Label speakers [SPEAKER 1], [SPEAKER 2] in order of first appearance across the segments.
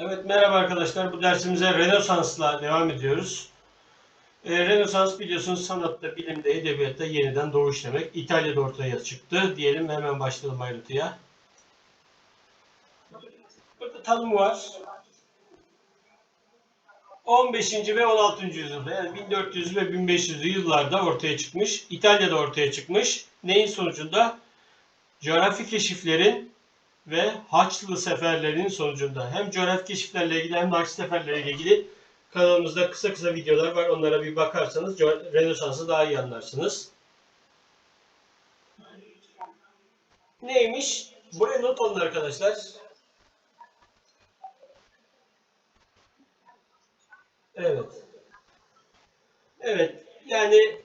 [SPEAKER 1] Evet merhaba arkadaşlar. Bu dersimize Rönesans'la devam ediyoruz. Ee, Rönesans biliyorsunuz sanatta, bilimde, edebiyatta yeniden doğuş demek. İtalya'da ortaya çıktı. Diyelim hemen başlayalım ayrıntıya. Burada tanımı var. 15. ve 16. yüzyılda yani 1400 ve 1500 yıllarda ortaya çıkmış. İtalya'da ortaya çıkmış. Neyin sonucunda? Coğrafi keşiflerin ve Haçlı seferlerinin sonucunda hem coğrafi keşiflerle ilgili hem de Haçlı seferlerle ilgili kanalımızda kısa kısa videolar var. Onlara bir bakarsanız Rönesans'ı daha iyi anlarsınız. Neymiş? Buraya not alın arkadaşlar. Evet. Evet. Yani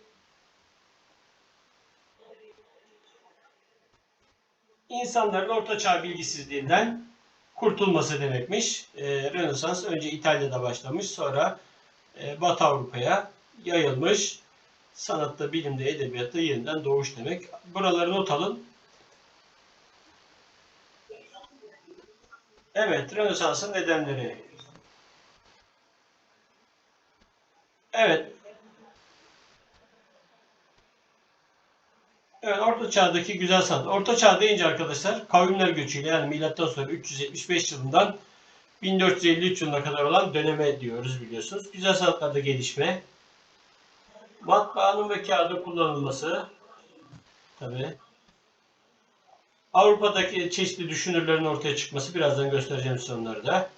[SPEAKER 1] insanların ortaçağ bilgisizliğinden kurtulması demekmiş. Ee, Rönesans önce İtalya'da başlamış, sonra e, Batı Avrupa'ya yayılmış. Sanatta, bilimde, edebiyatta yeniden doğuş demek. Buraları not alın. Evet, Rönesans'ın nedenleri. Evet, Evet, Orta Çağ'daki güzel sanat. Orta Çağ deyince arkadaşlar kavimler göçüyle yani milattan sonra 375 yılından 1453 yılına kadar olan döneme diyoruz biliyorsunuz. Güzel sanatlarda gelişme, matbaanın ve kağıdın kullanılması, tabii. Avrupa'daki çeşitli düşünürlerin ortaya çıkması, birazdan göstereceğim size onları da.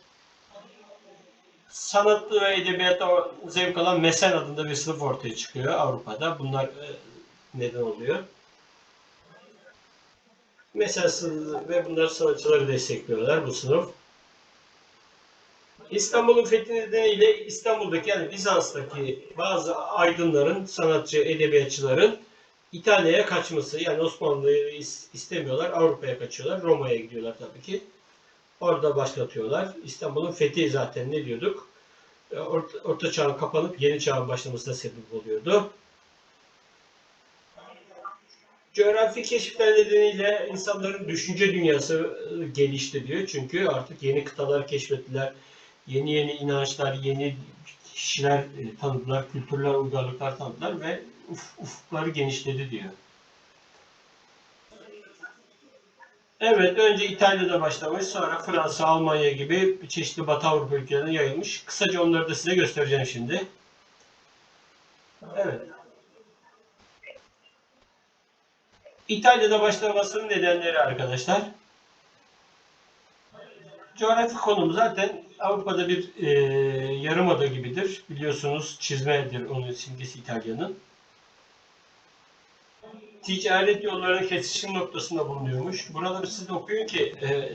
[SPEAKER 1] Sanatlı ve edebiyatta zevk alan mesen adında bir sınıf ortaya çıkıyor Avrupa'da. Bunlar e, neden oluyor? Mesela sınıf ve bunlar sanatçıları destekliyorlar bu sınıf. İstanbul'un fethi nedeniyle İstanbul'daki yani Bizans'taki bazı aydınların, sanatçı, edebiyatçıların İtalya'ya kaçması yani Osmanlı'yı is- istemiyorlar, Avrupa'ya kaçıyorlar, Roma'ya gidiyorlar tabii ki. Orada başlatıyorlar. İstanbul'un fethi zaten ne diyorduk? E, Orta, orta çağın kapanıp yeni çağın başlamasına sebep oluyordu. Coğrafi keşifler nedeniyle insanların düşünce dünyası gelişti diyor. Çünkü artık yeni kıtalar keşfettiler. Yeni yeni inançlar, yeni kişiler e, tanıdılar, kültürler, uygarlıklar tanıdılar ve uf, ufukları genişledi diyor. Evet, önce İtalya'da başlamış, sonra Fransa, Almanya gibi çeşitli Batı Avrupa ülkelerine yayılmış. Kısaca onları da size göstereceğim şimdi. Evet. İtalya'da başlamasının nedenleri arkadaşlar. Coğrafi konum zaten Avrupa'da bir e, yarımada gibidir. Biliyorsunuz çizmedir onun simgesi İtalya'nın. Ticaret yollarının kesişim noktasında bulunuyormuş. Buraları siz de okuyun ki e,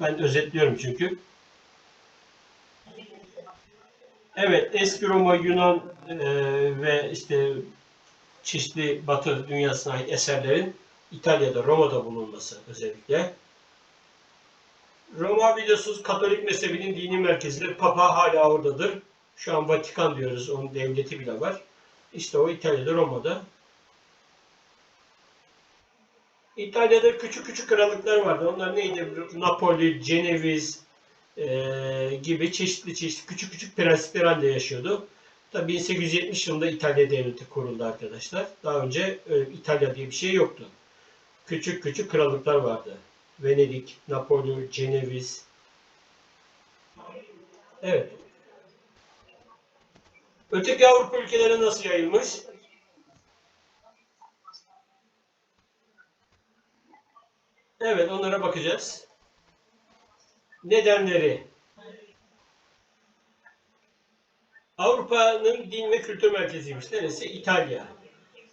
[SPEAKER 1] ben özetliyorum çünkü. Evet, eski Roma, Yunan e, ve işte çeşitli Batı dünyasına ait eserlerin İtalya'da, Roma'da bulunması özellikle. Roma biliyorsunuz Katolik mezhebinin dini merkezidir. Papa hala oradadır. Şu an Vatikan diyoruz. Onun devleti bile var. İşte o İtalya'da, Roma'da. İtalya'da küçük küçük krallıklar vardı. Onlar neydi? Napoli, Ceneviz e, gibi çeşitli çeşitli küçük küçük prensipler halinde yaşıyordu. Tabii 1870 yılında İtalya Devleti kuruldu arkadaşlar. Daha önce öyle İtalya diye bir şey yoktu. Küçük küçük krallıklar vardı. Venedik, Napoli, Ceneviz. Evet. Öteki Avrupa ülkeleri nasıl yayılmış? Evet, onlara bakacağız. Nedenleri. Avrupa'nın din ve kültür merkeziymiş. Neresi? İtalya.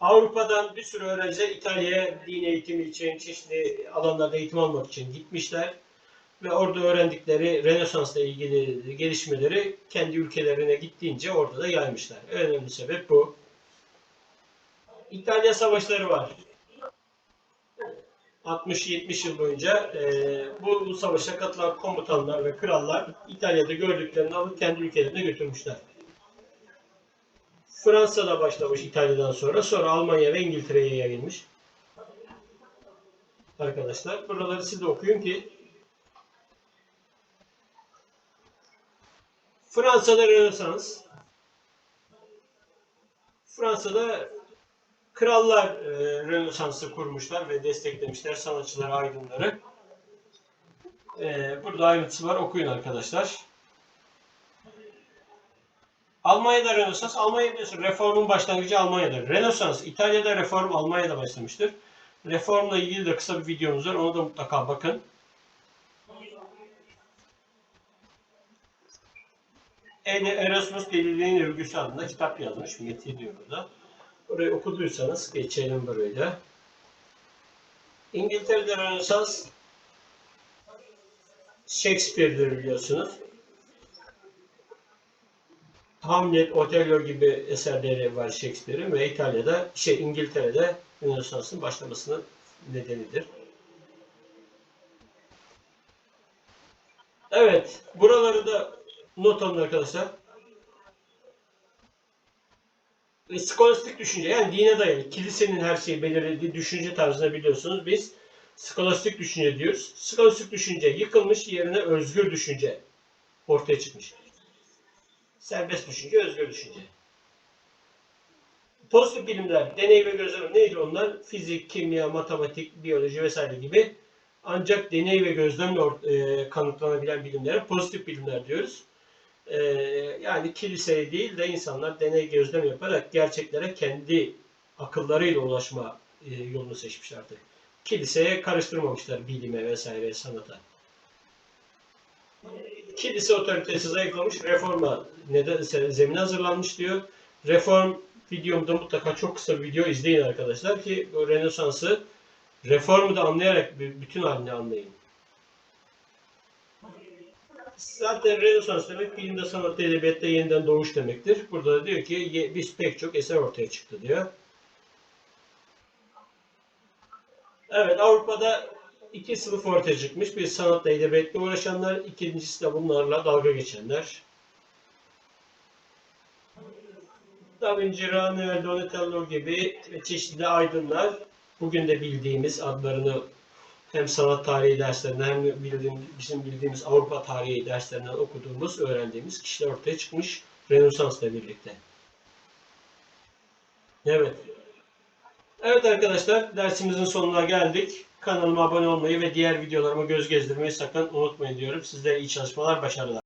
[SPEAKER 1] Avrupa'dan bir sürü öğrenci İtalya'ya din eğitimi için, çeşitli alanlarda eğitim almak için gitmişler. Ve orada öğrendikleri Rönesans'la ilgili gelişmeleri kendi ülkelerine gittiğince orada da yaymışlar. Önemli sebep bu. İtalya savaşları var. 60-70 yıl boyunca e, bu savaşa katılan komutanlar ve krallar İtalya'da gördüklerini alıp kendi ülkelerine götürmüşler. Fransa'da başlamış İtalya'dan sonra. Sonra Almanya ve İngiltere'ye yayılmış. Arkadaşlar buraları siz de okuyun ki Fransa'da Rönesans. Fransa'da krallar e, Rönesans'ı kurmuşlar ve desteklemişler sanatçıları, aydınları. E, burada ayrıntısı var. Okuyun arkadaşlar. Almanya'da Rönesans. Almanya biliyorsun reformun başlangıcı Almanya'da. Rönesans İtalya'da reform Almanya'da başlamıştır. Reformla ilgili de kısa bir videomuz var. Ona da mutlaka bakın. Erasmus Deliliğin Övgüsü adında kitap yazmış. Metin diyor burada. Orayı okuduysanız geçelim buraya. İngiltere'de Rönesans Shakespeare'dir biliyorsunuz. Hamlet, Otello gibi eserleri var Shakespeare'in ve İtalya'da, şey İngiltere'de Rönesans'ın başlamasının nedenidir. Evet, buraları da not alın arkadaşlar. E, Skolastik düşünce yani dine dayalı, kilisenin her şeyi belirlediği düşünce tarzını biliyorsunuz. Biz skolastik düşünce diyoruz. Skolastik düşünce yıkılmış, yerine özgür düşünce ortaya çıkmış. Serbest düşünce, özgür düşünce. Pozitif bilimler, deney ve gözlem neydi onlar? Fizik, kimya, matematik, biyoloji vesaire gibi. Ancak deney ve gözlemle e, kanıtlanabilen bilimlere pozitif bilimler diyoruz. E, yani kiliseye değil de insanlar deney gözlem yaparak gerçeklere kendi akıllarıyla ulaşma e, yolunu seçmişlerdi. Kiliseye karıştırmamışlar bilime vesaire sanata. Kilise otoritesi zayıflamış, reforma neden zemin hazırlanmış diyor. Reform videomda mutlaka çok kısa bir video izleyin arkadaşlar ki bu Rönesans'ı reformu da anlayarak bütün halini anlayın. Zaten Rönesans demek bilimde, sanatta, edebiyatta yeniden doğuş demektir. Burada da diyor ki biz pek çok eser ortaya çıktı diyor. Evet Avrupa'da iki sınıf ortaya çıkmış. Bir sanatla edebiyatla uğraşanlar, ikincisi de bunlarla dalga geçenler. Da Vinci, Rafael, Donatello gibi çeşitli aydınlar bugün de bildiğimiz adlarını hem sanat tarihi derslerinden hem bildiğim, bizim bildiğimiz Avrupa tarihi derslerinden okuduğumuz, öğrendiğimiz kişiler ortaya çıkmış Rönesans'la birlikte. Evet. Evet arkadaşlar dersimizin sonuna geldik. Kanalıma abone olmayı ve diğer videolarıma göz gezdirmeyi sakın unutmayın diyorum. Sizlere iyi çalışmalar, başarılar.